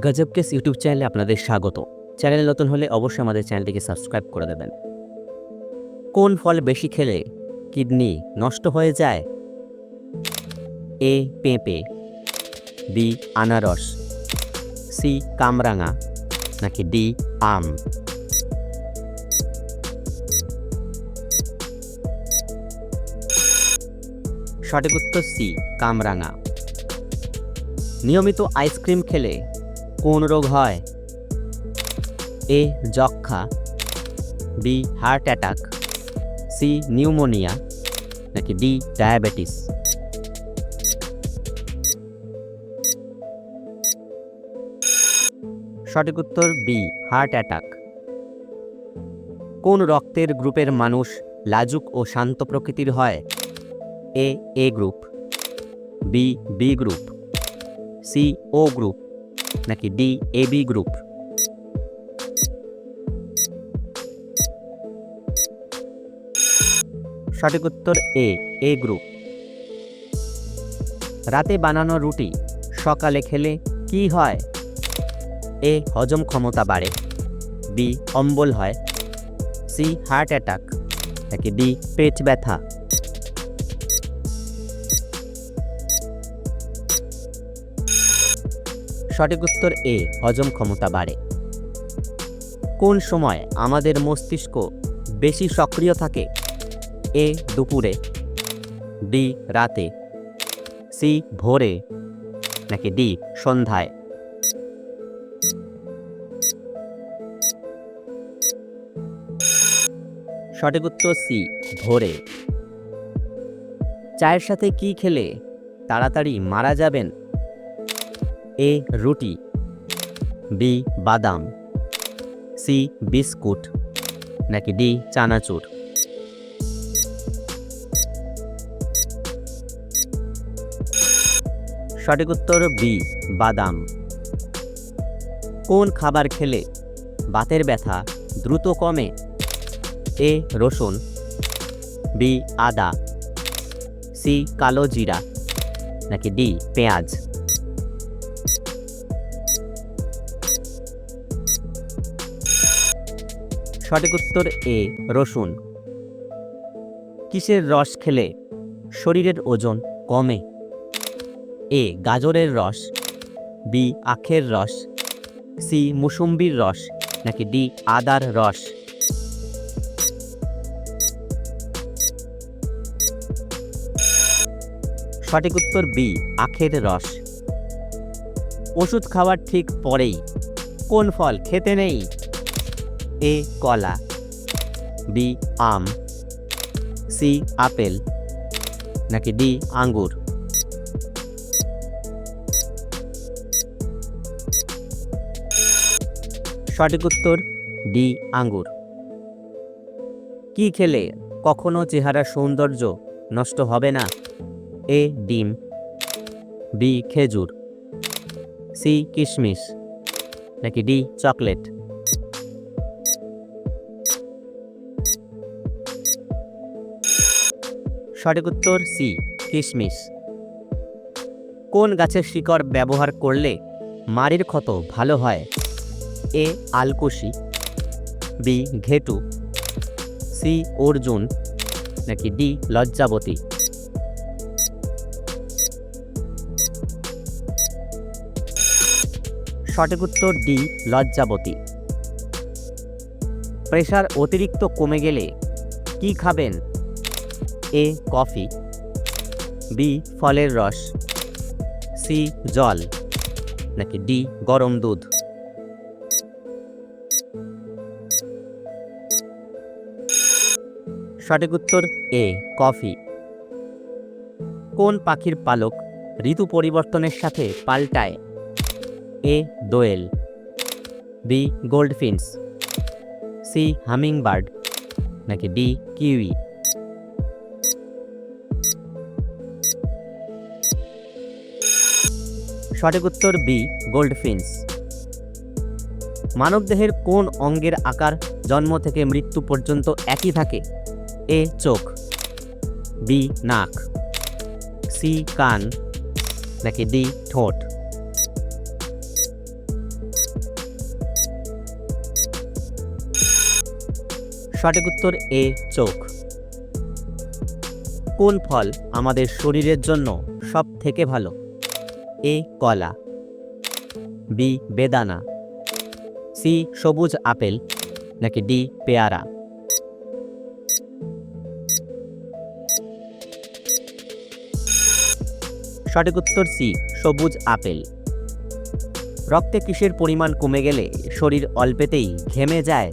গজব case YouTube চ্যানেলে আপনাদের স্বাগত। চ্যানেলে নতুন হলে অবশ্যই আমাদের চ্যানেলটিকে সাবস্ক্রাইব করে দেবেন। কোন ফল বেশি খেলে কিডনি নষ্ট হয়ে যায়? এ, পেঁপে, বি, আনারস, সি, কামরাঙা, নাকি ডি, আম? সঠিক উত্তর সি, কামরাঙা। নিয়মিত আইসক্রিম খেলে কোন রোগ হয়? এ. যক্ষা B. Heart attack, C. Pneumonia, নাকি ডি. ডায়াবেটিস? সঠিক উত্তর বি, হার্ট অ্যাটাক। কোন রক্তের গ্রুপের মানুষ লাজুক ও শান্ত প্রকৃতির হয়? A. A group, B. B group, C. O group. নাকি ডি এ বি গ্রুপ? সঠিক উত্তর এ এ গ্রুপ। রাতে বানানো রুটি, সকালে খেলে কি হয়? এ, হজম ক্ষমতা বাড়ে। বি, অম্বল হয়। C, heart attack. নাকি ডি, পেট ব্যথা। সঠিক উত্তর এ, হজম ক্ষমতা বাড়ে। কোন সময় আমাদের মস্তিষ্ক বেশি সক্রিয় থাকে? এ, দুপুরে ডি রাতে, সি, ভোরে, নাকি ডি, সন্ধ্যায়? সঠিক উত্তর সি, ভোরে। চায়ের সাথে কি খেলে তাড়াতাড়ি মারা যাবেন? এ রুটি, বি বাদাম, সি বিস্কুট, নাকি ডি চানাচুর? সঠিক উত্তর বি, বাদাম। কোন খাবার খেলে বাতের ব্যথা দ্রুত কমে? এ রসুন, বি আদা, সি কালো জিরা, নাকি ডি পেঁয়াজ? সঠিক উত্তর এ, রসুন। কিসের রস খেলে শরীরের ওজন কমে? এ, গাজরের রস। বি, আখের রস। সি, মুসুম্বির রস নাকি ডি, আদার রস? সঠিক উত্তর বি, আখের রস। ওষুধ খাওয়ার ঠিক পরেই কোন ফল খেতে নেই? এ কলা, বি আম, সি আপেল, নাকি ডি আঙ্গুর? সঠিক উত্তর, ডি আঙ্গুর। কি খেলে কখনো চেহারার সৌন্দর্য নষ্ট হবে না? এ ডিম, বি খেজুর, সি কিশমিশ, নাকি ডি চকলেট? সঠিক উত্তর সি কিশমিশ কোন গাছের শিকড় ব্যবহার করলে মাড়ির ক্ষত ভালো হয়? এ আলকুশি। বি ঘেটু। সি অর্জুন। নাকি ডি লজ্জাবতী। সঠিক উত্তর ডি লজ্জাবতী। প্রেশার অতিরিক্ত কমে গেলে কি খাবেন? এ, কফি। বি, ফলের রস। সি, জল। নাকি ডি, গরম দুধ। সঠিক উত্তর এ, কফি। কোন পাখির পালক ঋতু পরিবর্তনের সাথে পাল্টায়? A, Doyel. B, goldfinches. C, hummingbird. নাকি ডি, কিউই। সঠিক উত্তর বি গোল্ডফিন্স মানবদেহের কোন অঙ্গের আকার জন্ম থেকে মৃত্যু পর্যন্ত একই থাকে? এ চোখ। বি নাক। সি কান। নাকি ডি ঠোঁট। সঠিক উত্তর এ চোখ। কোন ফল আমাদের শরীরের জন্য সব থেকে ভালো? এ কলা। বি বেদানা। সি সবুজ আপেল নাকি ডি পেয়ারা। সঠিক উত্তর সি, সবুজ আপেল। রক্তে কিসের পরিমাণ কমে গেলে শরীর অল্পেতেই ঘেমে যায়?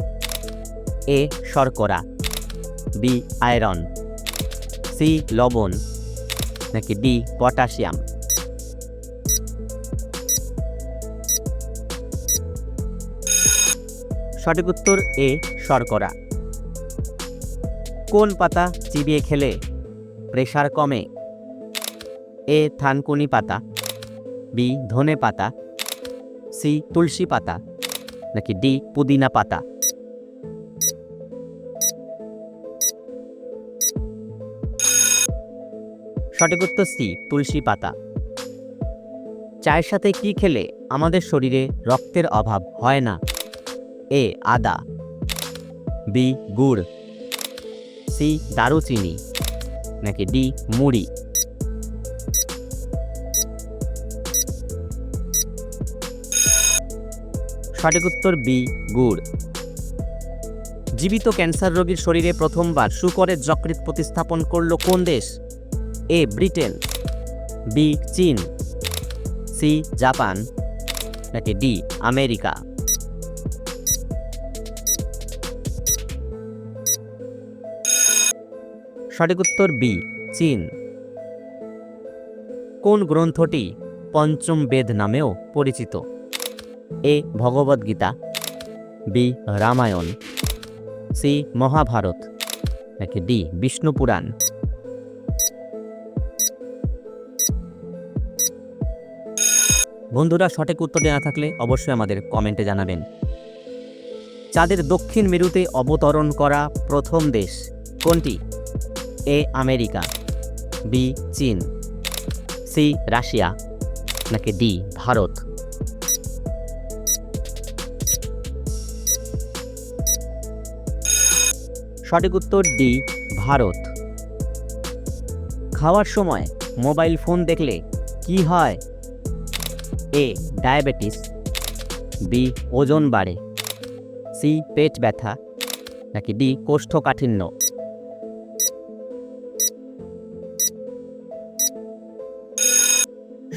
এ শর্করা। B iron. সি লবণ নাকি ডি পটাশিয়াম। সঠিক উত্তর এ, শর্করা। কোন পাতা চিবিয়ে খেলে প্রেশার কমে? এ, থানকুনি পাতা। বি, ধনে পাতা। সি, তুলসী পাতা। নাকি ডি, পুদিনা পাতা। সঠিক উত্তর সি, তুলসী পাতা। চায়ের সাথে কি খেলে আমাদের শরীরে রক্তের অভাব হয় না? এ, আদা। বি, গুড়। সি, দারুচিনি। নাকি ডি, মুড়ি। সঠিক উত্তর বি, গুড়। জীবিত ক্যান্সার রোগীর শরীরে প্রথমবার শুকরের যকৃৎ প্রতিস্থাপন করল কোন দেশ? A, Britain. বি, চীন। C, Japan. নাকি ডি, আমেরিকা। সঠিক উত্তর বি, চীন। কোন গ্রন্থটি পঞ্চম বেদ নামেও পরিচিত? A, Bhagavad Gita. B, Ramayana. C, Mahabharata. নাকি ডি, বিষ্ণু পুরাণ। বন্ধুরা, সঠিক উত্তর না থাকলে অবশ্যই আমাদের কমেন্টে জানাবেন। চাঁদের দক্ষিণ মেরুতে অবতরণ করা প্রথম দেশ কোনটি? এ আমেরিকা, বি চীন, সি রাশিয়া, নাকি ডি ভারত? সঠিক উত্তর ডি ভারত। খাওয়ার সময় মোবাইল ফোন দেখলে কি হয়? এ ডায়াবেটিস, বি ওজন বাড়ে, সি পেট ব্যথা, নাকি ডি কোষ্ঠকাঠিন্য?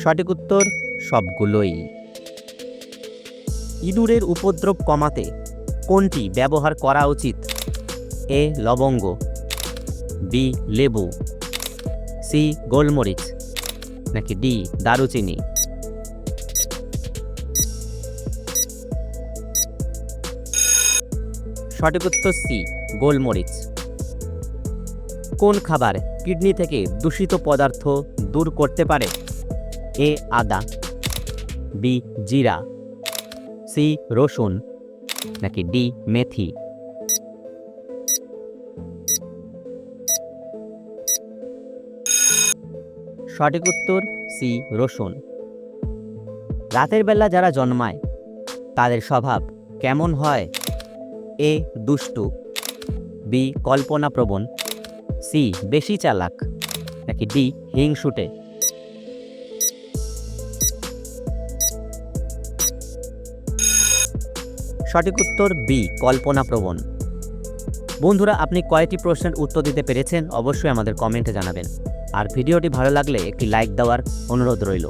সঠিক উত্তর সবগুলোই। ইঁদুরের উপদ্রব কমাতে কোনটি ব্যবহার করা উচিত? এ, লবঙ্গ, বি, লেবু, সি, গোলমরিচ, নাকি ডি, দারুচিনি? সঠিক উত্তর সি, গোলমরিচ। কোন খাবার কিডনি থেকে দূষিত পদার্থ দূর করতে পারে? এ আদা, বি জিরা, সি রসুন, নাকি ডি মেথি। সঠিক উত্তর, সি রসুন। রাতের বেলা যারা জন্মায়, তাদের স্বভাব কেমন হয়? এ দুষ্টু, বি কল্পনাপ্রবণ, সি বেশি চালাক, নাকি ডি হিংসুটে। সঠিক উত্তর বি কল্পনাপ্রবণ। বন্ধুরা, আপনি কয়টি প্রশ্নের উত্তর দিতে পেরেছেন? অবশ্যই আমাদের কমেন্টে জানাবেন। আর ভিডিওটি ভালো লাগলে একটি লাইক দেওয়ার অনুরোধ রইল।